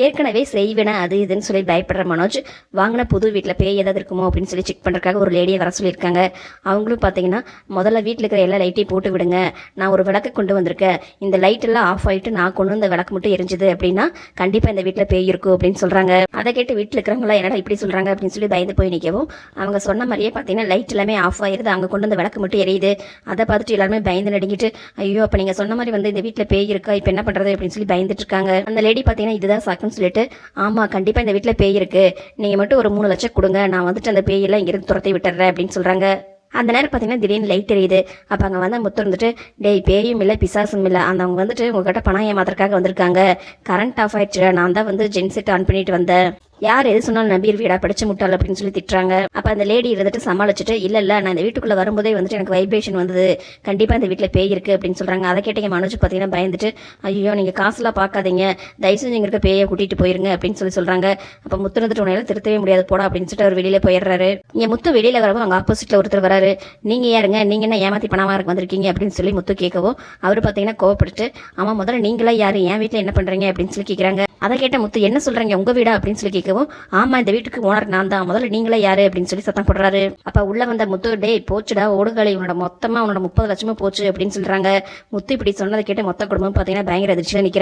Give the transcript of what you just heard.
ஏற்கனவே செய்வேன அது இதுன்னு சொல்லி பயப்படுற மனோஜ் வாங்கின புது வீட்டில் பேய் ஏதாவது இருக்குமோ அப்படின்னு சொல்லி செக் பண்ணுறக்காக ஒரு லேடியை வர சொல்லியிருக்காங்க. அவங்களும் பார்த்தீங்கன்னா முதல்ல வீட்டில் இருக்கிற எல்லா லைட்டையும் போட்டு விடுங்க. நான் ஒரு விளக்கு கொண்டு வந்திருக்கேன். இந்த லைட் எல்லாம் ஆஃப் ஆகிட்டு நான் கொண்டு வந்த விளக்கு மட்டும் எரிஞ்சுது அப்படின்னா கண்டிப்பாக இந்த வீட்டில் பேய் இருக்கும் அப்படின்னு சொல்கிறாங்க அதை கேட்டு வீட்டில் இருக்கிறவங்களாம் என்னடா இப்படி சொல்கிறாங்க அப்படின்னு சொல்லி பயந்து போய் நிற்கவும் அவங்க சொன்ன மாதிரியே பார்த்தீங்கன்னா லைட் எல்லாமே ஆஃப் ஆயிருது. அங்கே கொண்டு வந்த விளக்கு மட்டும் எரியுது. அதை பார்த்துட்டு எல்லாருமே பயந்து நடுங்கிட்டு ஐயோ அப்போ நீங்கள் சொன்ன மாதிரி வந்து இந்த வீட்டில் பேய் இருக்கா? இப்போ என்ன பண்ணுறது அப்படின்னு சொல்லி பயந்துட்டு இருக்காங்க. அந்த லேடி பார்த்தீங்கன்னா இதுதான் சாக்குன்னு சொல்லிட்டு ஆமாம் கண்டிப்பாக இந்த வீட்டில் பேய் இருக்குது நீங்கள் மட்டும் ஒரு மூணு லட்சம் கொடுங்க. நான் வந்துட்டு அந்த பேயெல்லாம் இங்கேருந்து துரத்தி விட்டுறேன் அப்படின்னு சொல்கிறாங்க அந்த நேரம் பார்த்தீங்கன்னா திடீர்னு லைட் தெரியுது அப்போ அங்கே வந்து முத்து இருந்துட்டு டேய் பேயும் இல்லை பிசாசும் இல்லை. அந்த அவங்க வந்துட்டு உங்ககிட்ட பணம் ஏமாத்துறதுக்காக வந்திருக்காங்க. கரண்ட் ஆஃப் ஆயிடுச்சு நான் தான் வந்து ஜென்செட் ஆன் பண்ணிட்டு வந்தேன். யார் எது சொன்னாலும் நம்பிர் வீடா படிச்சு முட்டாள் அப்படின்னு சொல்லி திட்டுறாங்க. அப்போ அந்த லேடி இருந்துட்டு சமாளிச்சுட்டு இல்லை இல்லை நான் இந்த வீட்டுக்குள்ளே வரும்போதே வந்துட்டு எனக்கு வைப்ரேஷன் வந்தது. கண்டிப்பாக இந்த வீட்டில் பேய் இருக்குது அப்படின்னு சொல்கிறாங்க அதை கேட்டீங்க மனோஜ் பார்த்தீங்கன்னா பயந்துட்டு ஐயோ நீங்கள் காசுலாம் பார்க்காதீங்க தயவு செஞ்சு இங்க இருக்க பேயை கூட்டிகிட்டு போயிருங்க அப்படின்னு சொல்லி சொல்கிறாங்க அப்போ முத்து வந்துட்டு உனையால திருத்தவே முடியாது. போடா அப்படின்னு சொல்லிட்டு அவர் வெளியில் போயிடுறாரு. இங்கே முத்து வெளியில் வரவும் அங்கே ஆப்போசிட்டில் ஒருத்தர் வராரு. நீங்கள் யாருங்க நீங்கள் என்ன ஏமாத்தி பணமாக இருக்க வந்திருக்கீங்க? அப்படின்னு சொல்லி முத்து கேட்கவும் அவர் பார்த்தீங்கன்னா கோவப்பட்டுட்டு ஆமாம் முதல்ல நீங்களாம் யார்? என் வீட்டில் என்ன பண்ணுறீங்க அப்படின்னு சொல்லி கேட்குறாங்க அதை கேட்ட முத்து என்ன சொல்றீங்க? உங்க வீடா? அப்படின்னு சொல்லி கேட்கவும் ஆமா இந்த வீட்டுக்கு ஓனர் நான் தான். முதல்ல நீங்களே யாரு? அப்படின்னு சொல்லி சத்தம் போடுறாரு. அப்ப உள்ள வந்த முத்து டேய் போச்சுடா ஓடுகளை உன்னோட மொத்தமா உன்னோட முப்பது லட்சமாக போச்சு அப்படின்னு சொல்றாங்க. முத்து இப்படி சொன்னதை கேட்டு மொத்த குடும்பம் பார்த்தீங்கன்னா பயங்கர அதிர்ச்சியில் நிற்கிறாங்க